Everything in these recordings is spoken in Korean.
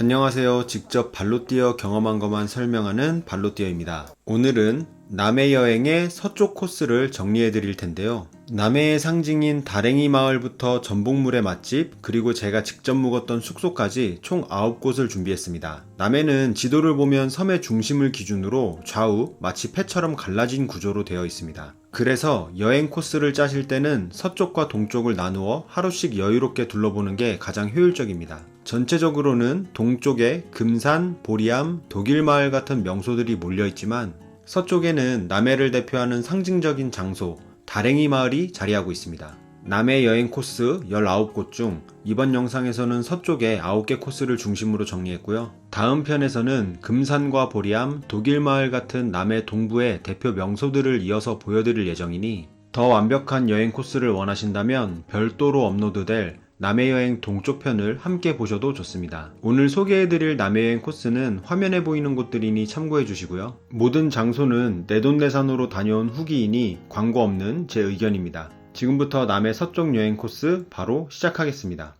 안녕하세요. 직접 발로 뛰어 경험한 것만 설명하는 발로 뛰어입니다. 오늘은 남해 여행의 서쪽 코스를 정리해 드릴 텐데요. 남해의 상징인 다랭이 마을부터 전복물의 맛집, 그리고 제가 직접 묵었던 숙소까지 총 9곳을 준비했습니다. 남해는 지도를 보면 섬의 중심을 기준으로 좌우 마치 패처럼 갈라진 구조로 되어 있습니다. 그래서 여행 코스를 짜실 때는 서쪽과 동쪽을 나누어 하루씩 여유롭게 둘러보는 게 가장 효율적입니다. 전체적으로는 동쪽에 금산, 보리암, 독일마을 같은 명소들이 몰려 있지만 서쪽에는 남해를 대표하는 상징적인 장소, 다랭이 마을이 자리하고 있습니다. 남해 여행 코스 19곳 중 이번 영상에서는 서쪽에 9개 코스를 중심으로 정리했고요. 다음 편에서는 금산과 보리암, 독일마을 같은 남해 동부의 대표 명소들을 이어서 보여드릴 예정이니 더 완벽한 여행 코스를 원하신다면 별도로 업로드될 남해 여행 동쪽 편을 함께 보셔도 좋습니다. 오늘 소개해드릴 남해 여행 코스는 화면에 보이는 곳들이니 참고해 주시고요. 모든 장소는 내돈내산으로 다녀온 후기이니 광고 없는 제 의견입니다. 지금부터 남해 서쪽 여행 코스 바로 시작하겠습니다.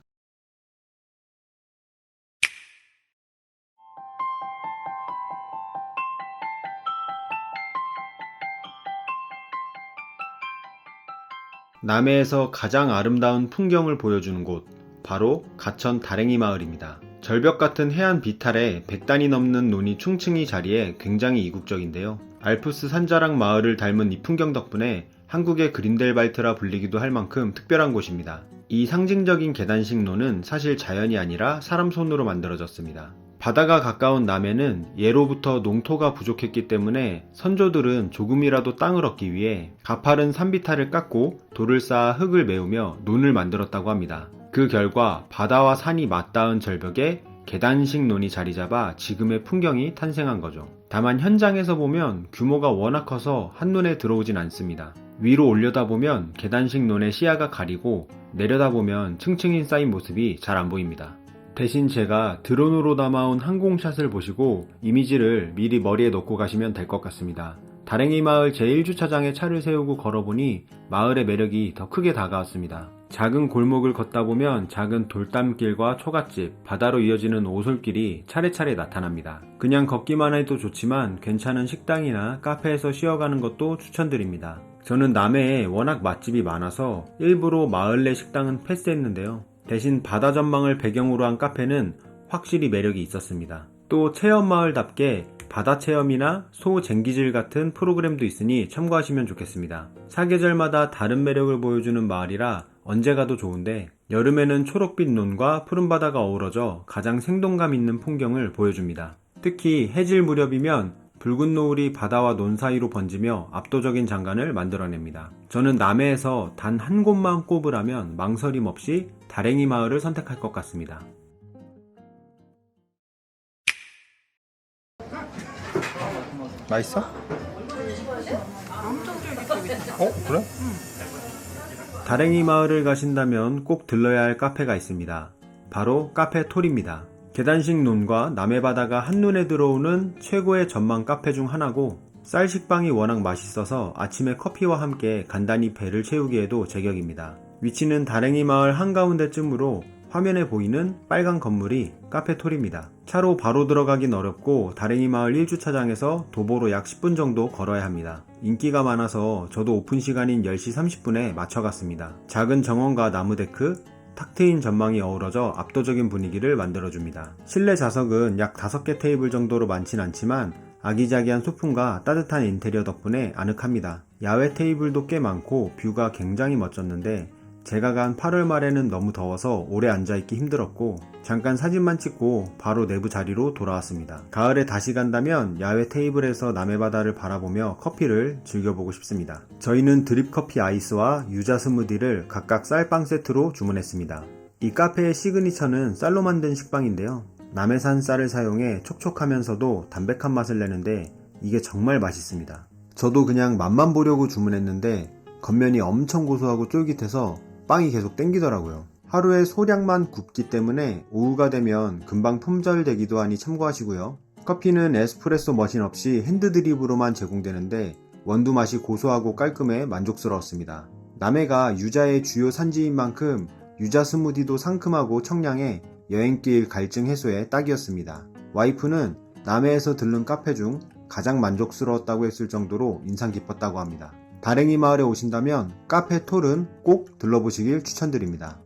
남해에서 가장 아름다운 풍경을 보여주는 곳, 바로 가천 다랭이 마을입니다. 절벽 같은 해안 비탈에 100단이 넘는 논이 충층이 자리에 굉장히 이국적인데요. 알프스 산자락 마을을 닮은 이 풍경 덕분에 한국의 그린델발트라 불리기도 할 만큼 특별한 곳입니다. 이 상징적인 계단식 논은 사실 자연이 아니라 사람 손으로 만들어졌습니다. 바다가 가까운 남해는 예로부터 농토가 부족했기 때문에 선조들은 조금이라도 땅을 얻기 위해 가파른 산비탈을 깎고 돌을 쌓아 흙을 메우며 논을 만들었다고 합니다. 그 결과 바다와 산이 맞닿은 절벽에 계단식 논이 자리 잡아 지금의 풍경이 탄생한 거죠. 다만 현장에서 보면 규모가 워낙 커서 한눈에 들어오진 않습니다. 위로 올려다보면 계단식 논의 시야가 가리고 내려다보면 층층이 쌓인 모습이 잘 안 보입니다. 대신 제가 드론으로 담아온 항공샷을 보시고 이미지를 미리 머리에 넣고 가시면 될 것 같습니다. 다랭이 마을 제1주차장에 차를 세우고 걸어보니 마을의 매력이 더 크게 다가왔습니다. 작은 골목을 걷다 보면 작은 돌담길과 초가집, 바다로 이어지는 오솔길이 차례차례 나타납니다. 그냥 걷기만 해도 좋지만 괜찮은 식당이나 카페에서 쉬어가는 것도 추천드립니다. 저는 남해에 워낙 맛집이 많아서 일부러 마을 내 식당은 패스했는데요. 대신 바다 전망을 배경으로 한 카페는 확실히 매력이 있었습니다. 또 체험마을답게 바다 체험이나 소 쟁기질 같은 프로그램도 있으니 참고하시면 좋겠습니다. 사계절마다 다른 매력을 보여주는 마을이라 언제 가도 좋은데 여름에는 초록빛 논과 푸른 바다가 어우러져 가장 생동감 있는 풍경을 보여줍니다. 특히 해질 무렵이면 붉은 노을이 바다와 논 사이로 번지며 압도적인 장관을 만들어냅니다. 저는 남해에서 단 한 곳만 꼽으라면 망설임 없이 다랭이 마을을 선택할 것 같습니다. 맛있어? 어? 그래? 다랭이 마을을 가신다면 꼭 들러야 할 카페가 있습니다. 바로 카페 톨입니다. 계단식 논과 남해 바다가 한눈에 들어오는 최고의 전망 카페 중 하나고 쌀 식빵이 워낙 맛있어서 아침에 커피와 함께 간단히 배를 채우기에도 제격입니다. 위치는 다랭이 마을 한가운데쯤으로 화면에 보이는 빨간 건물이 카페 톨입니다. 차로 바로 들어가긴 어렵고 다랭이 마을 1주차장에서 도보로 약 10분 정도 걸어야 합니다. 인기가 많아서 저도 오픈 시간인 10시 30분에 맞춰갔습니다. 작은 정원과 나무 데크, 탁 트인 전망이 어우러져 압도적인 분위기를 만들어줍니다. 실내 좌석은 약 5개 테이블 정도로 많진 않지만 아기자기한 소품과 따뜻한 인테리어 덕분에 아늑합니다. 야외 테이블도 꽤 많고 뷰가 굉장히 멋졌는데 제가 간 8월 말에는 너무 더워서 오래 앉아있기 힘들었고 잠깐 사진만 찍고 바로 내부 자리로 돌아왔습니다. 가을에 다시 간다면 야외 테이블에서 남해바다를 바라보며 커피를 즐겨보고 싶습니다. 저희는 드립 커피 아이스와 유자 스무디를 각각 쌀빵 세트로 주문했습니다. 이 카페의 시그니처는 쌀로 만든 식빵인데요. 남해산 쌀을 사용해 촉촉하면서도 담백한 맛을 내는데 이게 정말 맛있습니다. 저도 그냥 맛만 보려고 주문했는데 겉면이 엄청 고소하고 쫄깃해서 빵이 계속 땡기더라고요. 하루에 소량만 굽기 때문에 오후가 되면 금방 품절되기도 하니 참고하시고요. 커피는 에스프레소 머신 없이 핸드드립으로만 제공되는데 원두 맛이 고소하고 깔끔해 만족스러웠습니다. 남해가 유자의 주요 산지인 만큼 유자 스무디도 상큼하고 청량해 여행길 갈증 해소에 딱이었습니다. 와이프는 남해에서 들른 카페 중 가장 만족스러웠다고 했을 정도로 인상 깊었다고 합니다. 다랭이 마을에 오신다면 카페 톨은 꼭 들러보시길 추천드립니다.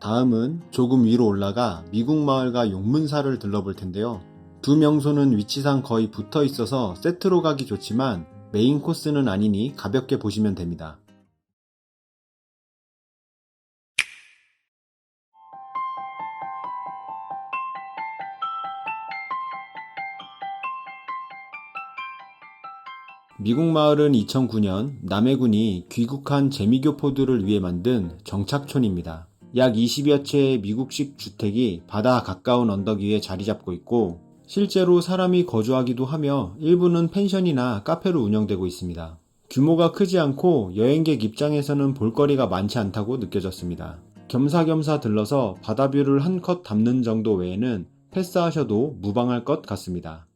다음은 조금 위로 올라가 미국 마을과 용문사를 들러볼 텐데요. 두 명소는 위치상 거의 붙어 있어서 세트로 가기 좋지만 메인 코스는 아니니 가볍게 보시면 됩니다. 미국 마을은 2009년 남해군이 귀국한 재미교포들을 위해 만든 정착촌입니다. 약 20여 채의 미국식 주택이 바다 가까운 언덕 위에 자리 잡고 있고 실제로 사람이 거주하기도 하며 일부는 펜션이나 카페로 운영되고 있습니다. 규모가 크지 않고 여행객 입장에서는 볼거리가 많지 않다고 느껴졌습니다. 겸사겸사 들러서 바다뷰를 한컷 담는 정도 외에는 패스하셔도 무방할 것 같습니다.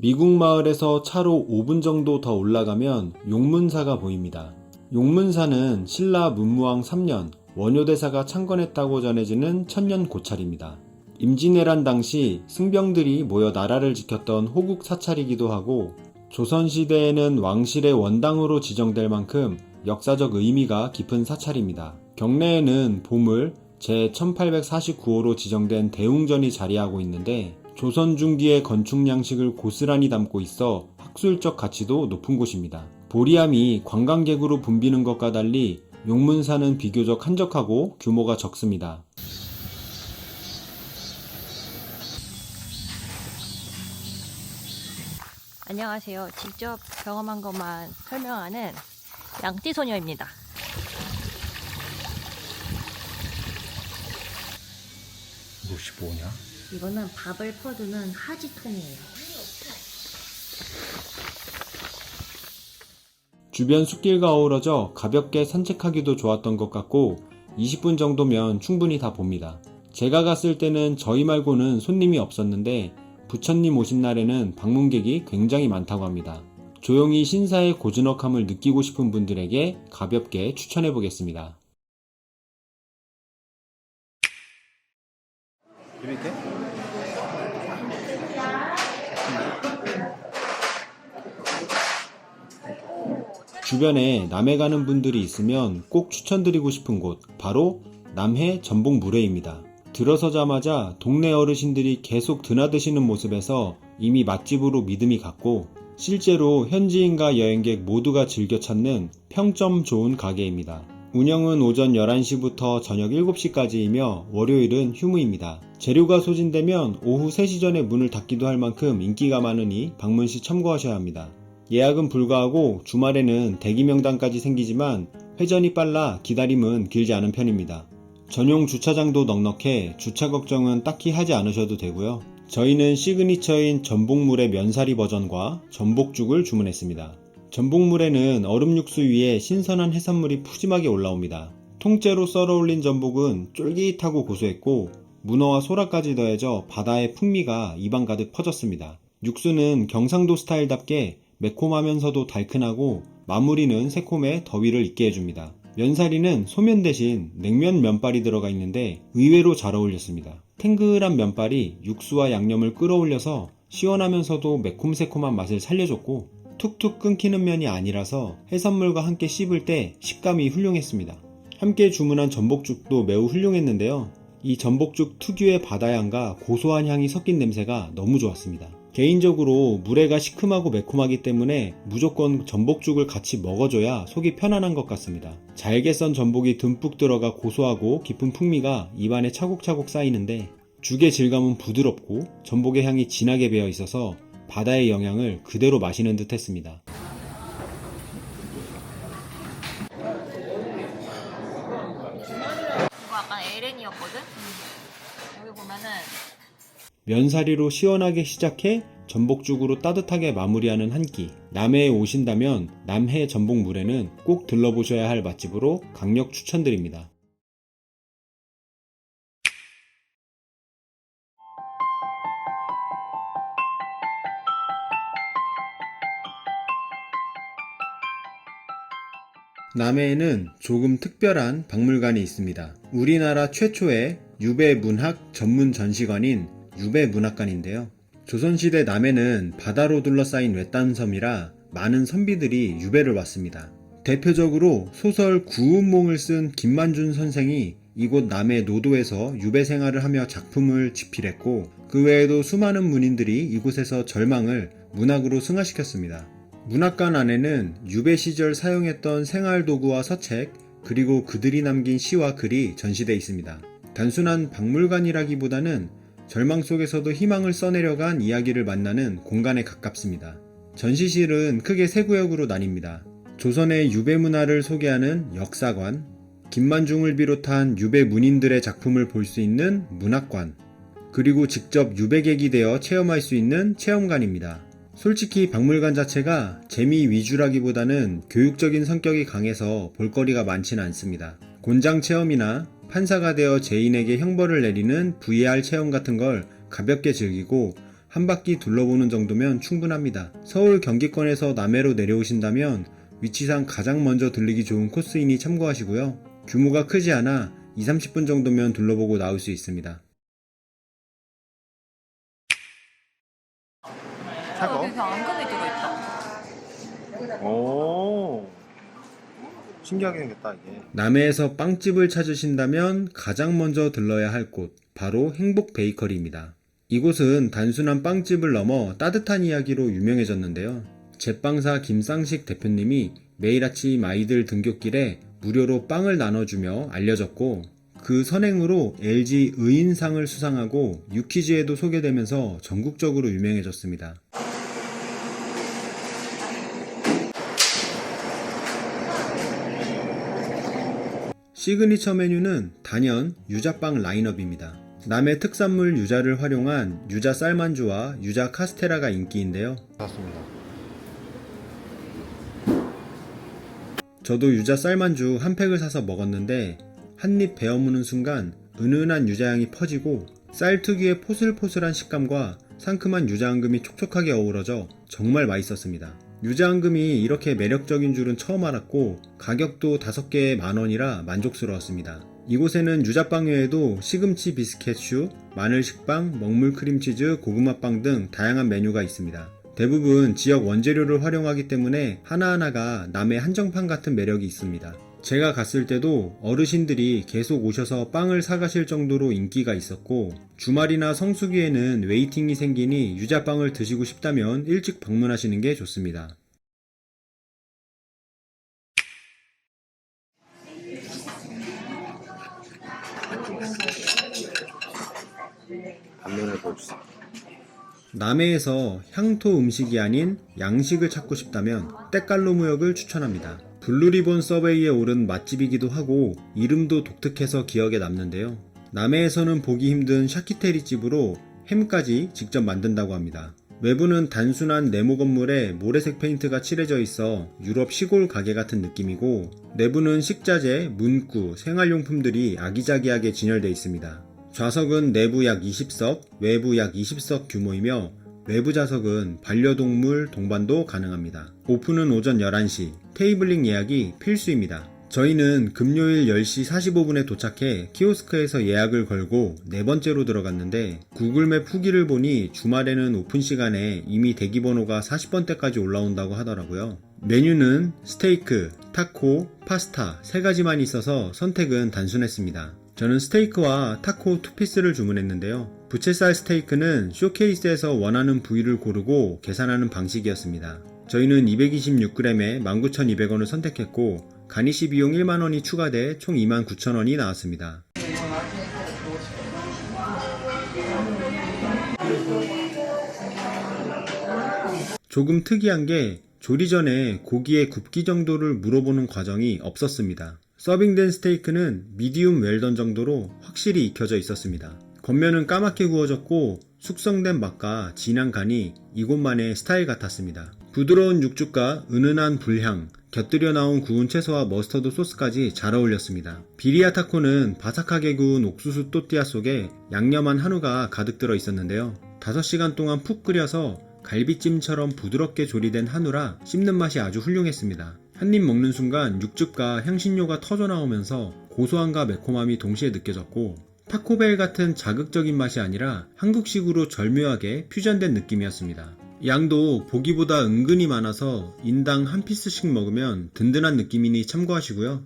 미국 마을에서 차로 5분 정도 더 올라가면 용문사가 보입니다. 용문사는 신라 문무왕 3년 원효대사가 창건했다고 전해지는 천년 고찰입니다. 임진왜란 당시 승병들이 모여 나라를 지켰던 호국 사찰이기도 하고 조선시대에는 왕실의 원당으로 지정될 만큼 역사적 의미가 깊은 사찰입니다. 경내에는 보물 제1849호로 지정된 대웅전이 자리하고 있는데 조선 중기의 건축 양식을 고스란히 담고 있어 학술적 가치도 높은 곳입니다. 보리암이 관광객으로 붐비는 것과 달리 용문사는 비교적 한적하고 규모가 적습니다. 안녕하세요. 직접 경험한 것만 설명하는 양띠소녀입니다. 혹시 뭐냐? 이거는 밥을 퍼두는 하지통이에요. 주변 숲길과 어우러져 가볍게 산책하기도 좋았던 것 같고 20분 정도면 충분히 다 봅니다. 제가 갔을 때는 저희 말고는 손님이 없었는데 부처님 오신 날에는 방문객이 굉장히 많다고 합니다. 조용히 신사의 고즈넉함을 느끼고 싶은 분들에게 가볍게 추천해 보겠습니다. 재밌게? 주변에 남해 가는 분들이 있으면 꼭 추천드리고 싶은 곳 바로 남해 전복물회입니다. 들어서자마자 동네 어르신들이 계속 드나드시는 모습에서 이미 맛집으로 믿음이 갔고 실제로 현지인과 여행객 모두가 즐겨 찾는 평점 좋은 가게입니다. 운영은 오전 11시부터 저녁 7시까지이며 월요일은 휴무입니다. 재료가 소진되면 오후 3시 전에 문을 닫기도 할 만큼 인기가 많으니 방문 시 참고하셔야 합니다. 예약은 불가하고 주말에는 대기 명단까지 생기지만 회전이 빨라 기다림은 길지 않은 편입니다. 전용 주차장도 넉넉해 주차 걱정은 딱히 하지 않으셔도 되고요. 저희는 시그니처인 전복물의 면사리 버전과 전복죽을 주문했습니다. 전복물에는 얼음 육수 위에 신선한 해산물이 푸짐하게 올라옵니다. 통째로 썰어 올린 전복은 쫄깃하고 고소했고 문어와 소라까지 더해져 바다의 풍미가 입안 가득 퍼졌습니다. 육수는 경상도 스타일답게 매콤하면서도 달큰하고 마무리는 새콤해 더위를 잊게 해줍니다. 면사리는 소면 대신 냉면 면발이 들어가 있는데 의외로 잘 어울렸습니다. 탱글한 면발이 육수와 양념을 끌어올려서 시원하면서도 매콤새콤한 맛을 살려줬고 툭툭 끊기는 면이 아니라서 해산물과 함께 씹을 때 식감이 훌륭했습니다. 함께 주문한 전복죽도 매우 훌륭했는데요. 이 전복죽 특유의 바다향과 고소한 향이 섞인 냄새가 너무 좋았습니다. 개인적으로 물회가 시큼하고 매콤하기 때문에 무조건 전복죽을 같이 먹어줘야 속이 편안한 것 같습니다. 잘게 썬 전복이 듬뿍 들어가 고소하고 깊은 풍미가 입안에 차곡차곡 쌓이는데 죽의 질감은 부드럽고 전복의 향이 진하게 배어 있어서 바다의 영향을 그대로 마시는 듯 했습니다. 이거 아까 에렌이었거든? 여기 보면은 면사리로 시원하게 시작해 전복죽으로 따뜻하게 마무리하는 한 끼. 남해에 오신다면 남해 전복물에는 꼭 들러보셔야 할 맛집으로 강력 추천드립니다. 남해에는 조금 특별한 박물관이 있습니다. 우리나라 최초의 유배 문학 전문 전시관인 유배 문학관인데요. 조선시대 남해는 바다로 둘러싸인 외딴 섬이라 많은 선비들이 유배를 왔습니다. 대표적으로 소설 구운몽을 쓴 김만준 선생이 이곳 남해 노도에서 유배 생활을 하며 작품을 집필했고 그 외에도 수많은 문인들이 이곳에서 절망을 문학으로 승화시켰습니다. 문학관 안에는 유배 시절 사용했던 생활 도구와 서책 그리고 그들이 남긴 시와 글이 전시되어 있습니다. 단순한 박물관이라기보다는 절망 속에서도 희망을 써내려간 이야기를 만나는 공간에 가깝습니다. 전시실은 크게 세 구역으로 나뉩니다. 조선의 유배 문화를 소개하는 역사관, 김만중을 비롯한 유배 문인들의 작품을 볼 수 있는 문학관, 그리고 직접 유배객이 되어 체험할 수 있는 체험관입니다. 솔직히 박물관 자체가 재미 위주라기보다는 교육적인 성격이 강해서 볼거리가 많지는 않습니다. 곤장 체험이나 판사가 되어 죄인에게 형벌을 내리는 VR 체험 같은 걸 가볍게 즐기고 한 바퀴 둘러보는 정도면 충분합니다. 서울 경기권에서 남해로 내려오신다면 위치상 가장 먼저 들리기 좋은 코스이니 참고하시고요. 규모가 크지 않아 2, 30분 정도면 둘러보고 나올 수 있습니다. 어, 여기 그 앙금이 들어있다. 오 신기하게 생겼다 이게 남해에서 빵집을 찾으신다면 가장 먼저 들러야 할 곳 바로 행복 베이커리입니다 이곳은 단순한 빵집을 넘어 따뜻한 이야기로 유명해졌는데요 제빵사 김상식 대표님이 매일 아침 아이들 등굣길에 무료로 빵을 나눠주며 알려졌고 그 선행으로 LG 의인상을 수상하고 유퀴즈에도 소개되면서 전국적으로 유명해졌습니다. 시그니처 메뉴는 단연 유자빵 라인업입니다. 남해 특산물 유자를 활용한 유자 쌀만주와 유자 카스테라가 인기인데요. 맞습니다. 저도 유자 쌀만주 한 팩을 사서 먹었는데 한 입 베어 무는 순간 은은한 유자향이 퍼지고 쌀 특유의 포슬포슬한 식감과 상큼한 유자앙금이 촉촉하게 어우러져 정말 맛있었습니다. 유자앙금이 이렇게 매력적인 줄은 처음 알았고 가격도 5개에 만원이라 만족스러웠습니다. 이곳에는 유자빵 외에도 시금치 비스켓슈, 마늘 식빵, 먹물 크림치즈, 고구마빵 등 다양한 메뉴가 있습니다. 대부분 지역 원재료를 활용하기 때문에 하나하나가 남의 한정판 같은 매력이 있습니다. 제가 갔을 때도 어르신들이 계속 오셔서 빵을 사가실 정도로 인기가 있었고 주말이나 성수기에는 웨이팅이 생기니 유자빵을 드시고 싶다면 일찍 방문하시는 게 좋습니다. 보여주세요. 남해에서 향토 음식이 아닌 양식을 찾고 싶다면 때깔로 무역을 추천합니다. 블루리본 서베이에 오른 맛집이기도 하고 이름도 독특해서 기억에 남는데요. 남해에서는 보기 힘든 샤키테리 집으로 햄까지 직접 만든다고 합니다. 외부는 단순한 네모 건물에 모래색 페인트가 칠해져 있어 유럽 시골 가게 같은 느낌이고 내부는 식자재, 문구, 생활용품들이 아기자기하게 진열되어 있습니다. 좌석은 내부 약 20석, 외부 약 20석 규모이며 외부 좌석은 반려동물 동반도 가능합니다. 오픈은 오전 11시, 테이블링 예약이 필수입니다. 저희는 금요일 10시 45분에 도착해 키오스크에서 예약을 걸고 네 번째로 들어갔는데 구글맵 후기를 보니 주말에는 오픈 시간에 이미 대기 번호가 40번대까지 올라온다고 하더라고요. 메뉴는 스테이크, 타코, 파스타 세 가지만 있어서 선택은 단순했습니다. 저는 스테이크와 타코 투피스를 주문했는데요. 부채살 스테이크는 쇼케이스에서 원하는 부위를 고르고 계산하는 방식이었습니다. 저희는 226g에 19,200원을 선택했고 가니시 비용 1만원이 추가돼 총 29,000원이 나왔습니다. 조금 특이한 게 조리 전에 고기의 굽기 정도를 물어보는 과정이 없었습니다. 서빙된 스테이크는 미디움 웰던 정도로 확실히 익혀져 있었습니다. 겉면은 까맣게 구워졌고 숙성된 맛과 진한 간이 이곳만의 스타일 같았습니다. 부드러운 육즙과 은은한 불향, 곁들여 나온 구운 채소와 머스터드 소스까지 잘 어울렸습니다. 비리아 타코는 바삭하게 구운 옥수수 또띠아 속에 양념한 한우가 가득 들어 있었는데요. 5시간 동안 푹 끓여서 갈비찜처럼 부드럽게 조리된 한우라 씹는 맛이 아주 훌륭했습니다. 한 입 먹는 순간 육즙과 향신료가 터져 나오면서 고소함과 매콤함이 동시에 느껴졌고 타코벨 같은 자극적인 맛이 아니라 한국식으로 절묘하게 퓨전된 느낌이었습니다. 양도 보기보다 은근히 많아서 인당 한 피스씩 먹으면 든든한 느낌이니 참고하시고요.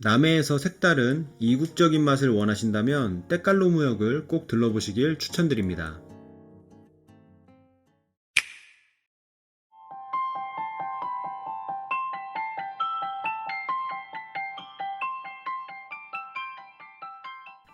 남해에서 색다른 이국적인 맛을 원하신다면 때깔로 무역을 꼭 들러보시길 추천드립니다.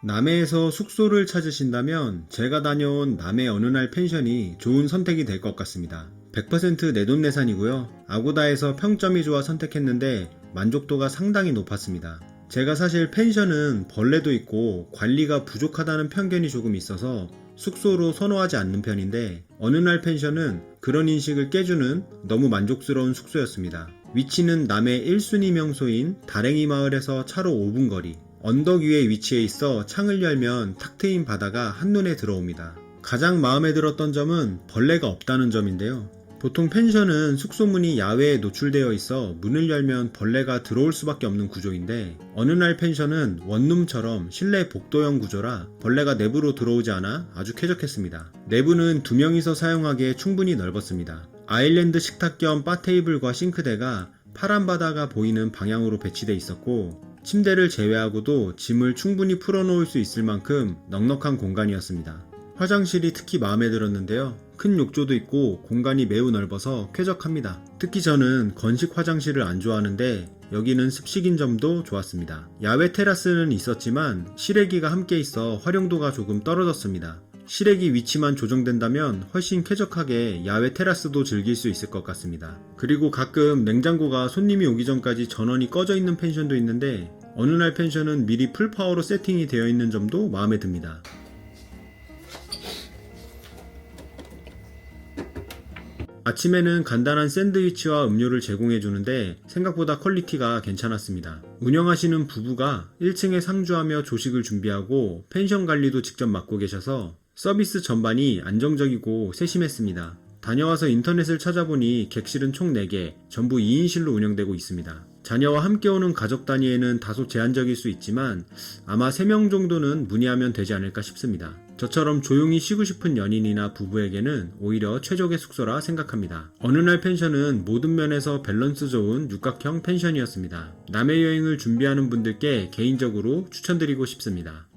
남해에서 숙소를 찾으신다면 제가 다녀온 남해 어느 날 펜션이 좋은 선택이 될 것 같습니다. 100% 내돈내산이고요. 아고다에서 평점이 좋아 선택했는데 만족도가 상당히 높았습니다. 제가 사실 펜션은 벌레도 있고 관리가 부족하다는 편견이 조금 있어서 숙소로 선호하지 않는 편인데 어느 날 펜션은 그런 인식을 깨주는 너무 만족스러운 숙소였습니다. 위치는 남해 1순위 명소인 다랭이 마을에서 차로 5분 거리. 언덕 위에 위치해 있어 창을 열면 탁 트인 바다가 한눈에 들어옵니다. 가장 마음에 들었던 점은 벌레가 없다는 점인데요. 보통 펜션은 숙소문이 야외에 노출되어 있어 문을 열면 벌레가 들어올 수밖에 없는 구조인데 어느 날 펜션은 원룸처럼 실내 복도형 구조라 벌레가 내부로 들어오지 않아 아주 쾌적했습니다. 내부는 두 명이서 사용하기에 충분히 넓었습니다. 아일랜드 식탁 겸 바 테이블과 싱크대가 파란 바다가 보이는 방향으로 배치돼 있었고 침대를 제외하고도 짐을 충분히 풀어놓을 수 있을 만큼 넉넉한 공간이었습니다. 화장실이 특히 마음에 들었는데요. 큰 욕조도 있고 공간이 매우 넓어서 쾌적합니다. 특히 저는 건식 화장실을 안 좋아하는데 여기는 습식인 점도 좋았습니다. 야외 테라스는 있었지만 실외기가 함께 있어 활용도가 조금 떨어졌습니다. 실외기 위치만 조정된다면 훨씬 쾌적하게 야외 테라스도 즐길 수 있을 것 같습니다. 그리고 가끔 냉장고가 손님이 오기 전까지 전원이 꺼져 있는 펜션도 있는데 어느 날 펜션은 미리 풀파워로 세팅이 되어 있는 점도 마음에 듭니다. 아침에는 간단한 샌드위치와 음료를 제공해 주는데 생각보다 퀄리티가 괜찮았습니다. 운영하시는 부부가 1층에 상주하며 조식을 준비하고 펜션 관리도 직접 맡고 계셔서 서비스 전반이 안정적이고 세심했습니다. 다녀와서 인터넷을 찾아보니 객실은 총 4개, 전부 2인실로 운영되고 있습니다. 자녀와 함께 오는 가족 단위에는 다소 제한적일 수 있지만 아마 3명 정도는 문의하면 되지 않을까 싶습니다. 저처럼 조용히 쉬고 싶은 연인이나 부부에게는 오히려 최적의 숙소라 생각합니다. 어느 날 펜션은 모든 면에서 밸런스 좋은 육각형 펜션이었습니다. 남해 여행을 준비하는 분들께 개인적으로 추천드리고 싶습니다.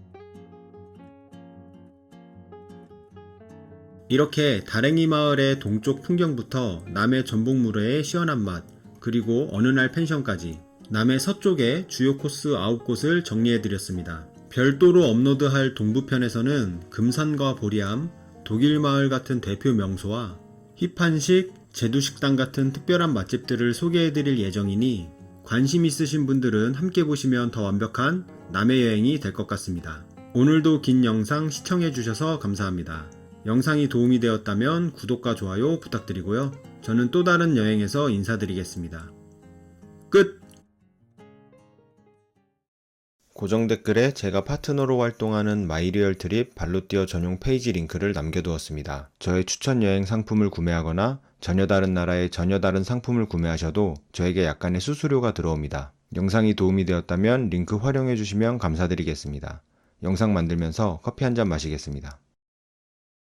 이렇게 다랭이 마을의 동쪽 풍경부터 남해 전복무례의 시원한 맛, 그리고 어느 날 펜션까지 남해 서쪽의 주요 코스 9곳을 정리해드렸습니다. 별도로 업로드할 동부편에서는 금산과 보리암, 독일마을 같은 대표 명소와 힙한식, 제두식당 같은 특별한 맛집들을 소개해드릴 예정이니 관심 있으신 분들은 함께 보시면 더 완벽한 남해 여행이 될 것 같습니다. 오늘도 긴 영상 시청해주셔서 감사합니다. 영상이 도움이 되었다면 구독과 좋아요 부탁드리고요. 저는 또 다른 여행에서 인사드리겠습니다. 끝! 고정 댓글에 제가 파트너로 활동하는 마이리얼 트립 발로뛰어 전용 페이지 링크를 남겨두었습니다. 저의 추천 여행 상품을 구매하거나 전혀 다른 나라의 전혀 다른 상품을 구매하셔도 저에게 약간의 수수료가 들어옵니다. 영상이 도움이 되었다면 링크 활용해 주시면 감사드리겠습니다. 영상 만들면서 커피 한 잔 마시겠습니다.